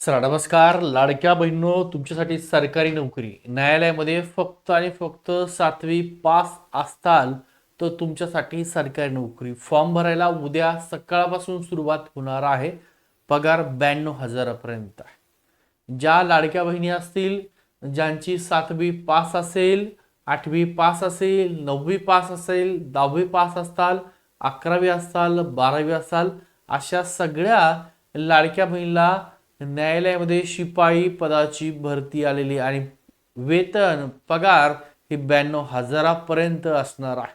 चला नमस्कार. लाडक्या बहिणो तुमच्यासाठी सरकारी नोकरी. न्यायालयामध्ये फक्त आणि फक्त सातवी पास असताल तर तुमच्यासाठी सरकारी नोकरी. फॉर्म भरायला उद्या सकाळपासून सुरुवात होणार आहे. पगार ब्याण्णव हजारापर्यंत आहे. ज्या लाडक्या बहिणी असतील ज्यांची सातवी पास असेल आठवी पास असेल नववी पास असेल दहावी पास असताल अकरावी असाल बारावी असाल अशा सगळ्या लाडक्या बहिणीला न्यायालयामध्ये शिपाई पदाची भरती आलेली आणि वेतन पगार हे ब्याण्णव हजारापर्यंत असणार आहे.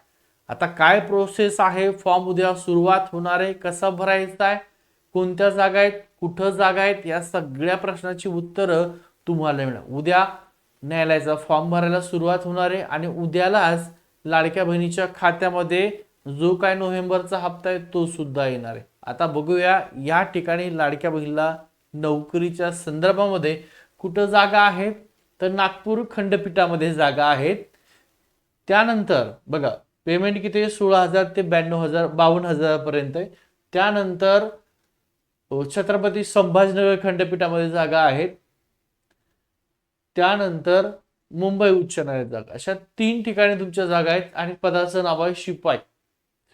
आता काय प्रोसेस आहे? फॉर्म उद्या सुरुवात होणार आहे. कसा भरायचा आहे? कोणत्या जागा आहेत? कुठं जागा आहेत? या सगळ्या प्रश्नाची उत्तरं तुम्हाला मिळणार. उद्या न्यायालयाचा फॉर्म भरायला सुरुवात होणार आहे आणि उद्यालाच लाडक्या बहिणीच्या खात्यामध्ये जो काय नोव्हेंबरचा हप्ता आहे तो सुद्धा येणार आहे. आता बघूया या ठिकाणी लाडक्या बहिणीला नोकरीच्या संदर्भामध्ये कुठं जागा आहेत तर नागपूर खंडपीठामध्ये जागा आहेत त्यानंतर बघा पेमेंट किती आहे? सोळा हजार ते ब्याण्णव हजार बावन्न हजारापर्यंत आहे. त्यानंतर छत्रपती संभाजीनगर खंडपीठामध्ये जागा आहेत त्यानंतर मुंबई उच्च न्यायालयात जागा. अशा तीन ठिकाणी तुमच्या जागा आहेत आणि पदाचं नाव आहे शिपाई.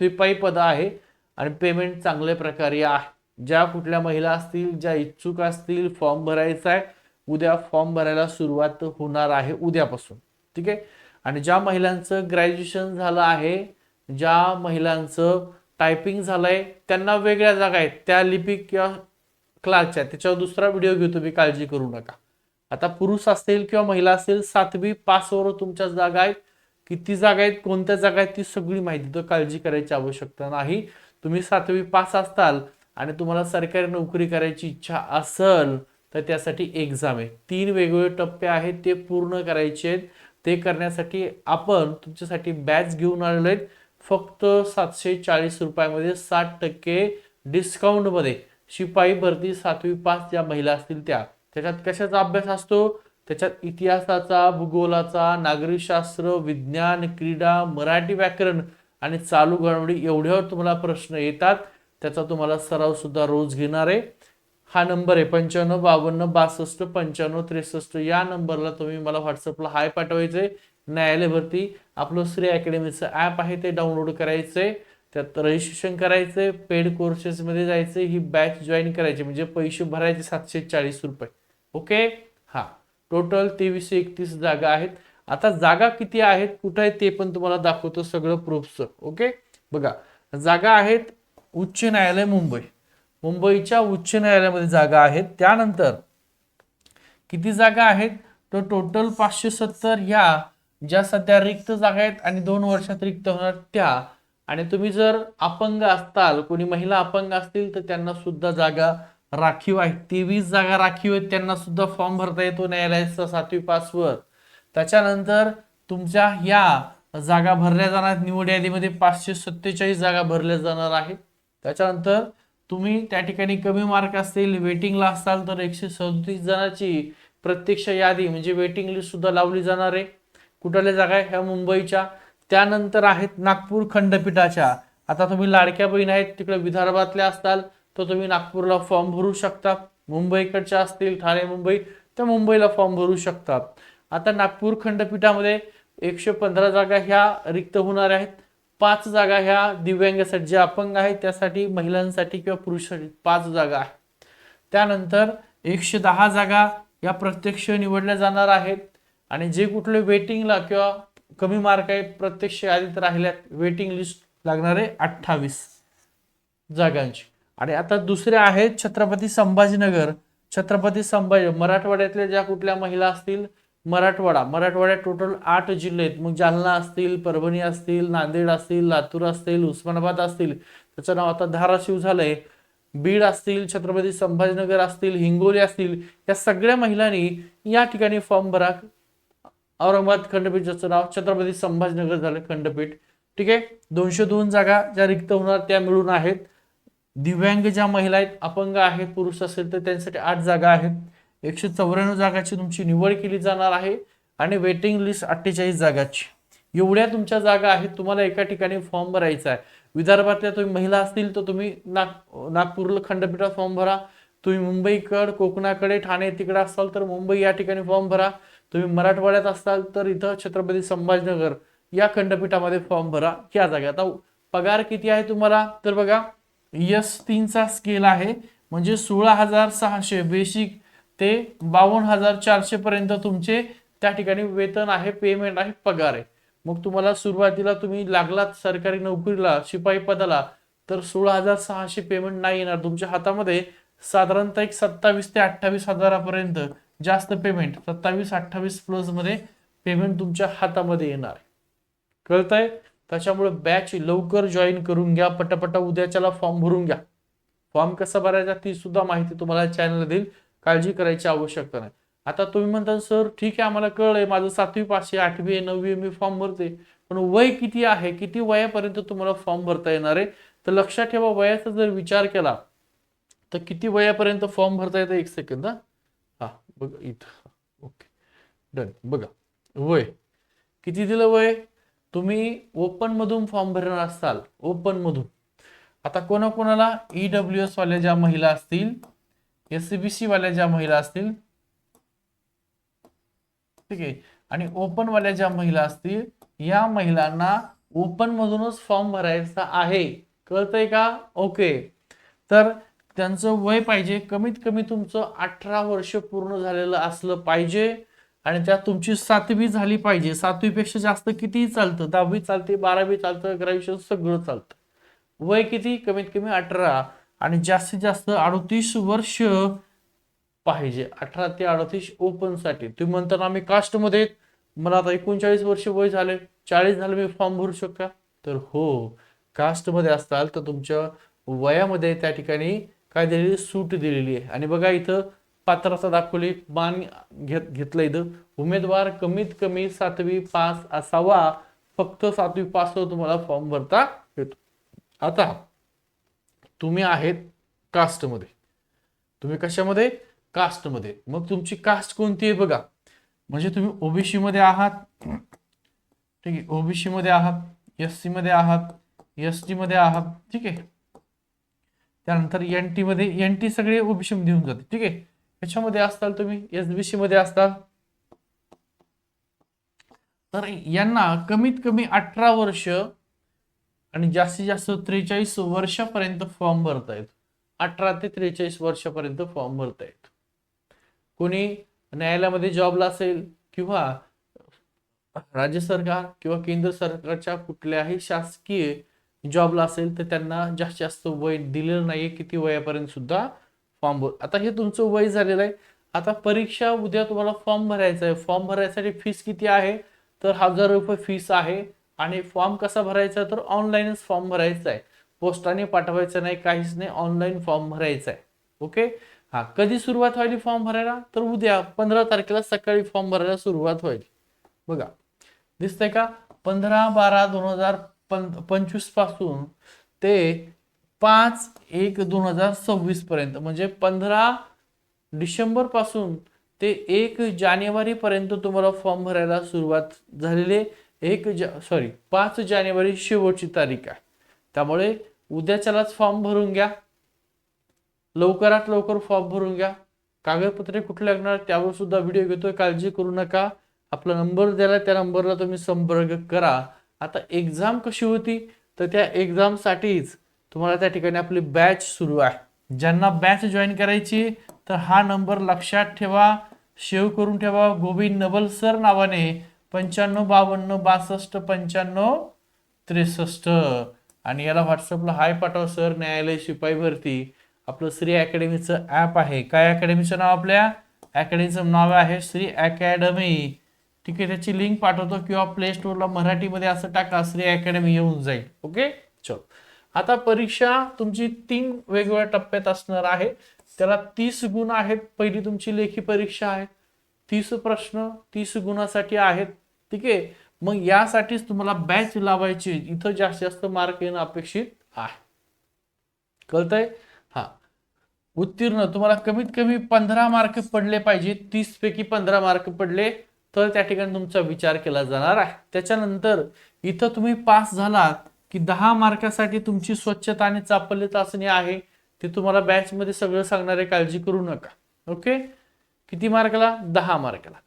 शिपाई पद आहे आणि पेमेंट चांगल्या प्रकारे आहे. ज्या कुठल्या महिला असतील ज्या इच्छुक असतील फॉर्म भरायचा आहे उद्या फॉर्म भरायला सुरुवात होणार आहे उद्यापासून. ठीक आहे? आणि ज्या महिलांचं ग्रॅज्युएशन झालं आहे ज्या महिलांचं टायपिंग झालं आहे त्यांना वेगळ्या जागा आहेत. त्या लिपिक किंवा क्लासच्या. त्याच्यावर दुसरा व्हिडिओ घेऊ तुम्ही काळजी करू नका. आता पुरुष असतील किंवा महिला असतील सातवी पासवर तुमच्या जागा आहेत. किती जागा आहेत कोणत्या जागा आहेत ती सगळी माहिती तर काळजी करायची आवश्यकता नाही. तुम्ही सातवी पास असताल आणि तुम्हाला सरकारी नोकरी करायची इच्छा असेल तर त्यासाठी एक्झाम आहे. तीन वेगवेगळे टप्पे आहेत ते पूर्ण करायचे आहेत. ते करण्यासाठी आपण तुमच्यासाठी बॅच घेऊन आलेलो आहेत. फक्त सातशे चाळीस रुपयामध्ये साठ टक्के डिस्काउंटमध्ये शिपाई भरती सातवी पास ज्या महिला असतील त्या. त्याच्यात कशाचा अभ्यास असतो? त्याच्यात इतिहासाचा भूगोलाचा नागरिकशास्त्र विज्ञान क्रीडा मराठी व्याकरण आणि चालू घडामोडी एवढ्यावर तुम्हाला प्रश्न येतात. त्याचा तुम्हाला सराव सुद्धा रोज घेणार आहे. हा नंबर आहे पंच्याण्णव बावन्न बासष्ट पंच्याण्णव त्रेसष्ट. या नंबरला तुम्ही मला व्हॉट्सअपला हाय पाठवायचे न्यायालय भरती आपलं श्री अकॅडमीचं ॲप आहे ते डाउनलोड करायचंय. त्यात रजिस्ट्रेशन करायचंय. पेड कोर्सेसमध्ये जायचं ही बॅच जॉईन करायची. म्हणजे पैसे भरायचे सातशे चाळीस रुपये. ओके हा. टोटल तेवीसशे एकतीस जागा आहेत. आता जागा किती आहेत? कुठं आहेत ते पण तुम्हाला दाखवतो सगळं प्रूफचं ओके बघा. जागा आहेत उच्च न्यायालय मुंबई. मुंबईच्या उच्च न्यायालयामध्ये जागा आहेत. त्यानंतर किती जागा आहेत? तर टोटल पाचशे सत्तर ह्या ज्या सध्या रिक्त जागा आहेत आणि दोन वर्षात रिक्त होणार त्या. आणि तुम्ही जर अपंग असताल कोणी महिला अपंग असतील तर त्यांना सुद्धा जागा राखीव आहे. तेवीस जागा राखीव आहेत. त्यांना सुद्धा फॉर्म भरता येतो न्यायालयाचा सातवी पासवर. त्याच्यानंतर तुमच्या ह्या जागा भरल्या जाणार निवड यादीमध्ये पाचशे सत्तेचाळीस जागा भरल्या जाणार आहेत. त्याच्यानंतर तुम्ही त्या ठिकाणी कमी मार्क असतील वेटिंगला असाल तर एकशे सदतीस जणांची प्रत्यक्ष यादी म्हणजे वेटिंग लिस्ट सुद्धा लावली जाणार आहे. कुठल्या जागा आहे? ह्या मुंबईच्या. त्यानंतर आहेत नागपूर खंडपीठाच्या. आता तुम्ही लाडक्या बहीण आहेत तिकडे विदर्भातल्या असताल तर तुम्ही नागपूरला फॉर्म भरू शकता. मुंबईकडच्या असतील ठाणे मुंबई तर मुंबईला फॉर्म भरू शकता. आता नागपूर खंडपीठामध्ये एकशे पंधरा जागा ह्या रिक्त होणार आहेत. पाच जागा ह्या दिव्यांगासाठी जे अपंग आहेत त्यासाठी महिलांसाठी किंवा पुरुषांसाठी पाच जागा आहे. त्यानंतर एकशे दहा जागा या प्रत्यक्ष निवडल्या जाणार आहेत आणि जे कुठले वेटिंगला किंवा कमी मार्क आहे प्रत्यक्ष यादीत राहिल्यात वेटिंग लिस्ट लागणार आहे अठ्ठावीस जागांची. आणि आता दुसऱ्या आहेत छत्रपती संभाजीनगर. छत्रपती संभाजी मराठवाड्यातल्या ज्या कुठल्या महिला असतील मराठवाडा. मराठवाड्यात टोटल आठ जिल्हे आहेत. मग जालना असतील परभणी असतील नांदेड असतील लातूर असतील उस्मानाबाद असतील. त्याचं नाव आता धाराशिव झालंय. बीड असतील छत्रपती संभाजीनगर असतील हिंगोली असतील या सगळ्या महिलांनी या ठिकाणी फॉर्म भरा. औरंगाबाद खंडपीठ ज्याचं नाव छत्रपती संभाजीनगर झालं खंडपीठ. ठीक आहे? दोनशे दोन जागा ज्या रिक्त होणार त्या मिळून आहेत. दिव्यांग ज्या महिला आहेत अपंग आहेत पुरुष असेल तर त्यांच्यासाठी आठ जागा आहेत. एकशे चौऱ्याण्णव जागाची तुमची निवड केली जाणार आहे आणि वेटिंग लिस्ट अठ्ठेचाळीस जागाची. एवढ्या तुमच्या जागा आहेत तुम्हाला एका ठिकाणी फॉर्म भरायचा आहे. विदर्भातल्या तुम्ही महिला असतील तर तुम्ही नाग नागपूरला खंडपीठात फॉर्म भरा. तुम्ही मुंबईकड कोकणाकडे ठाणे तिकडे असाल तर मुंबई या ठिकाणी फॉर्म भरा. तुम्ही मराठवाड्यात असाल तर इथं छत्रपती संभाजीनगर या खंडपीठामध्ये फॉर्म भरा. या जागा. आता पगार किती आहे तुम्हाला? तर बघा यस तीनचा स्केल आहे. म्हणजे सोळा हजार सहाशे बेसिक ते बावन्न हजार चारशे पर्यंत तुमचे त्या ठिकाणी वेतन आहे पेमेंट आहे पगार आहे. मग तुम्हाला सुरुवातीला तुम्ही लागलात सरकारी नोकरीला शिपाई पदाला तर सोळा हजार सहाशे पेमेंट नाही येणार. तुमच्या हातामध्ये साधारणतः एक सत्तावीस ते अठ्ठावीस हजारापर्यंत जास्त पेमेंट सत्तावीस अठ्ठावीस प्लसमध्ये पेमेंट तुमच्या हातामध्ये येणार. कळतंय? त्याच्यामुळे बॅच लवकर जॉईन करून घ्या पटापटा उद्याच्याला फॉर्म भरून घ्या. फॉर्म कसा भरायचा ती सुद्धा माहिती तुम्हाला चॅनल देईल. काळजी करायची आवश्यकता नाही. आता तुम्ही म्हणता सर ठीक आहे आम्हाला कळलंय माझं सातवी पाचशे आठवी आहे नववी मी फॉर्म भरते. पण वय किती आहे? किती वयापर्यंत तुम्हाला फॉर्म भरता येणार आहे? तर लक्षात ठेवा वयाचा जर विचार केला तर किती वयापर्यंत फॉर्म भरता येतं? एक सेकंद हा. बघा इथं. ओके. डन बघा वय. किती दिलं वय? तुम्ही ओपन मधून फॉर्म भरणार असाल ओपन मधून आता कोणाकोणाला ईडब्ल्यू एस वाल्या ज्या महिला असतील एस सी बी सी वाल्या ज्या महिला असतील ठीक आहे आणि ओपन वाल्या ज्या महिला असतील या महिलांना ओपन मधूनच फॉर्म भरायचा आहे. कळतंय का? ओके. तर त्यांचं वय पाहिजे कमीत कमी तुमचं अठरा वर्ष पूर्ण झालेलं असलं पाहिजे आणि त्यात तुमची सातवी झाली पाहिजे. सातवीपेक्षा जास्त कितीही चालतं दहावी चालते बारावी चालतं ग्रॅज्युएशन सगळं चालतं. वय किती? कमीत कमी अठरा. आणि जास्तीत जास्त अडतीस वर्ष पाहिजे. अठरा ते अडतीस ओपनसाठी. तुम्ही म्हणताना आम्ही कास्टमध्ये मला आता एकोणचाळीस वर्ष वय झाले. चाळीस झाले मी फॉर्म भरू शकता? तर हो कास्टमध्ये असताल तर तुमच्या वयामध्ये त्या ठिकाणी काय दिलेली सूट दिलेली आहे. आणि बघा इथं पात्रता दाखवली मान घेत घेतलं इथं. उमेदवार कमीत कमी सातवी पास असावा. फक्त सातवी पास तुम्हाला फॉर्म भरता येतो. आता तुम्ही आहेत कास्टमध्ये. तुम्ही कशामध्ये? कास्टमध्ये. मग तुमची कास्ट कोणती आहे बघा. म्हणजे तुम्ही ओबीसी मध्ये आहात. ठीक आहे. ओबीसी मध्ये आहात. एस सी मध्ये आहात. एस टी मध्ये आहात. ठीक आहे. त्यानंतर एन टी मध्ये एन टी सगळे ओबीसी मध्ये येऊन जाते. ठीक आहे. याच्यामध्ये असताल तुम्ही? एस बी सी मध्ये असताल. तर यांना कमीत कमी अठरा वर्ष आणि जास्तीत जास्त त्रेचाळीस वर्षापर्यंत फॉर्म भरता येतो अठरा ते त्रेचाळीस वर्षापर्यंत फॉर्म भरता येतो कोणी न्यायालयामध्ये जॉबला असेल किंवा राज्य सरकार किंवा केंद्र सरकारच्या कुठल्याही शासकीय जॉबला असेल तर त्यांना जास्तीत जास्त वय दिलेलं नाहीये किती वयापर्यंत सुद्धा फॉर्म भर आता हे तुमचं वय झालेलं आहे. आता परीक्षा उद्या तुम्हाला फॉर्म भरायचा आहे. फॉर्म भरायसाठी फीस किती आहे? तर हजार रुपये फीस आहे. आणि फॉर्म कसा भरायचा तर ऑनलाईनच फॉर्म भरायचा आहे. पोस्टाने पाठवायचं नाही काहीच नाही ऑनलाईन फॉर्म भरायचा आहे. ओके? हा कधी सुरुवात व्हायली फॉर्म भरायला? तर उद्या पंधरा तारखेला सकाळी फॉर्म भरायला सुरुवात व्हायली. बघा दिसतंय का? पंधरा बारा दोन हजार पंचवीसपासून ते पाच एक दोन हजार सव्वीस पर्यंत म्हणजे पंधरा डिसेंबरपासून ते एक जानेवारी पर्यंत तुम्हाला फॉर्म भरायला सुरुवात झालेली आहे. एक जा सॉरी पाच जानेवारी शेवटची तारीख आहे. त्यामुळे उद्याच्यालाच फॉर्म भरून घ्या. लवकरात लवकर फॉर्म भरून घ्या. कागदपत्रे कुठे लागणार त्यावर सुद्धा व्हिडिओ घेतोय. काळजी करू नका. आपला नंबर द्यायला त्या नंबरला तुम्ही संपर्क करा. आता एक्झाम कशी होती? तर त्या एक्झामसाठीच तुम्हाला त्या ठिकाणी आपली बॅच सुरू आहे. ज्यांना बॅच जॉईन करायची तर हा नंबर लक्षात ठेवा. सेव्ह करून ठेवा. गोविंद नबल सर नावाने पंच्याण्णव बावन्न बासष्ट पंच्याण्णव त्रेसष्ट. आणि याला व्हॉट्सअपला हाय पाठवा सर न्यायालय शिपाई भरती. आपलं श्री अकॅडमीचं ॲप आहे. काय अकॅडमीचं नाव आपल्या? अकॅडमीचं नाव आहे श्री अकॅडमी. ठीक आहे त्याची लिंक पाठवतो किंवा प्ले स्टोरला मराठीमध्ये असं टाका श्री अकॅडमी येऊन जाईल. ओके? चल. आता परीक्षा तुमची तीन वेगवेगळ्या टप्प्यात असणार आहे. त्याला तीस गुण आहेत. पहिली तुमची लेखी परीक्षा आहे. तीस प्रश्न तीस गुणासाठी आहेत. ठीक आहे? मग यासाठीच तुम्हाला बॅच लावायची इथं जास्तीत जास्त मार्क येणं अपेक्षित आहे. कळतंय? हा. उत्तीर्ण. तुम्हाला कमीत कमी पंधरा मार्क पडले पाहिजे. तीस पैकी पंधरा मार्क पडले तर त्या ठिकाणी तुमचा विचार केला जाणार आहे. त्याच्यानंतर इथं तुम्ही पास झालात की दहा मार्कासाठी तुमची स्वच्छता आणि चापल्य चाचणी आहे. ते तुम्हाला बॅचमध्ये सगळं सांगणारे काळजी करू नका. ओके? किती मार्काला दहा मार्काला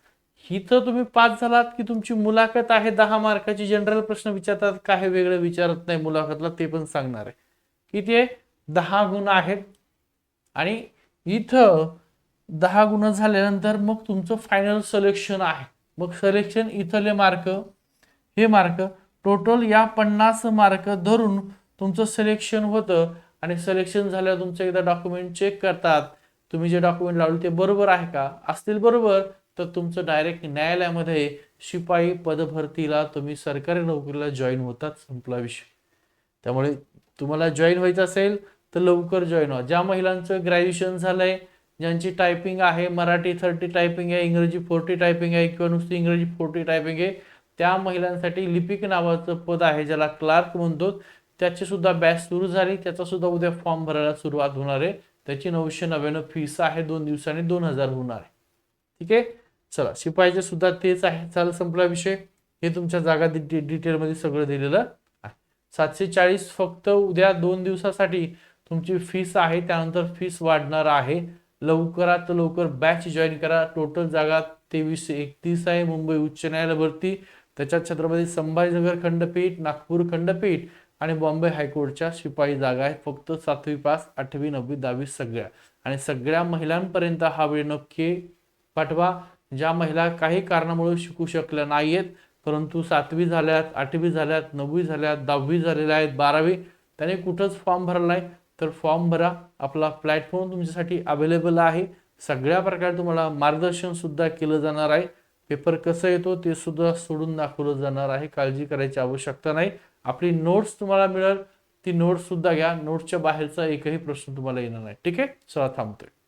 इथं तुम्ही पास झालात की तुमची मुलाखत आहे दहा मार्काची. जनरल प्रश्न विचारतात काय वेगळं विचारत नाही मुलाखतला ते पण सांगणार आहे. किती आहे? दहा गुण आहेत. आणि इथं दहा गुण झाल्यानंतर मग तुमचं फायनल सलेक्शन आहे. मग सलेक्शन इथले मार्क हे मार्क टोटल या पन्नास मार्क धरून तुमचं सिलेक्शन होतं. आणि सिलेक्शन झाल्यावर तुमचं एकदा डॉक्युमेंट चेक करतात. तुम्ही जे डॉक्युमेंट लावले ते बरोबर आहे का? असतील बरोबर तर तुमचं डायरेक्ट न्यायालयामध्ये शिपाई पदभरतीला तुम्ही सरकारी नोकरीला जॉईन होतात संपला विषय. त्यामुळे तुम्हाला जॉईन व्हायचं असेल तर लवकर जॉईन व्हा. ज्या महिलांचं ग्रॅज्युएशन झालंय ज्यांची टायपिंग आहे मराठी थर्टी टायपिंग आहे इंग्रजी फोर्टी टायपिंग आहे किंवा नुसती इंग्रजी फोर्टी टायपिंग आहे त्या महिलांसाठी लिपिक नावाचं पद आहे ज्याला क्लार्क म्हणतो. त्याची सुद्धा बॅच सुरू झाली. त्याचा सुद्धा उद्या फॉर्म भरायला सुरुवात होणार आहे. त्याची नऊशे नव्याण्णव फीस आहे दोन दिवसांनी दोन हजार होणार आहे. ठीक आहे? चला शिपाईचे सुद्धा तेच आहे. चाल संपला विषय. हे तुमच्या जागा डिटेलमध्ये सगळं दिलेलं आहे. सातशे चाळीस फक्त उद्या दोन दिवसासाठी तुमची फीस आहे त्यानंतर फीस वाढणार आहे. लवकरात लवकर बॅच जॉईन करा. टोटल जागा तेवीसशे एकतीस आहे. मुंबई उच्च न्यायालय भरती. त्याच्यात छत्रपती संभाजीनगर खंडपीठ नागपूर खंडपीठ आणि बॉम्बे हायकोर्टच्या शिपाई जागा आहेत. फक्त सातवी पास आठवी नववी दहावी सगळ्या. आणि सगळ्या महिलांपर्यंत हा वेळ नक्की पाठवा. ज्या महिला काही कारणामुळे शिकू शकल्या नाहीयेत परंतु सातवी झाल्यात आठवी झाल्यात नववी झाल्यात दहावी झालेल्या आहेत बारावी त्याने कुठंच फॉर्म भरला नाही. तर फॉर्म भरा. आपला प्लॅटफॉर्म तुमच्यासाठी अवेलेबल आहे. सगळ्या प्रकारे तुम्हाला मार्गदर्शन सुद्धा केलं जाणार आहे. पेपर कसं येतो ते सुद्धा सोडून दाखवलं जाणार आहे. काळजी करायची आवश्यकता नाही. आपली नोट्स तुम्हाला मिळेल. ती नोट्स सुद्धा घ्या. नोट्सच्या बाहेरचा एकही प्रश्न तुम्हाला येणार नाही. ठीक आहे? चला थांबतोय.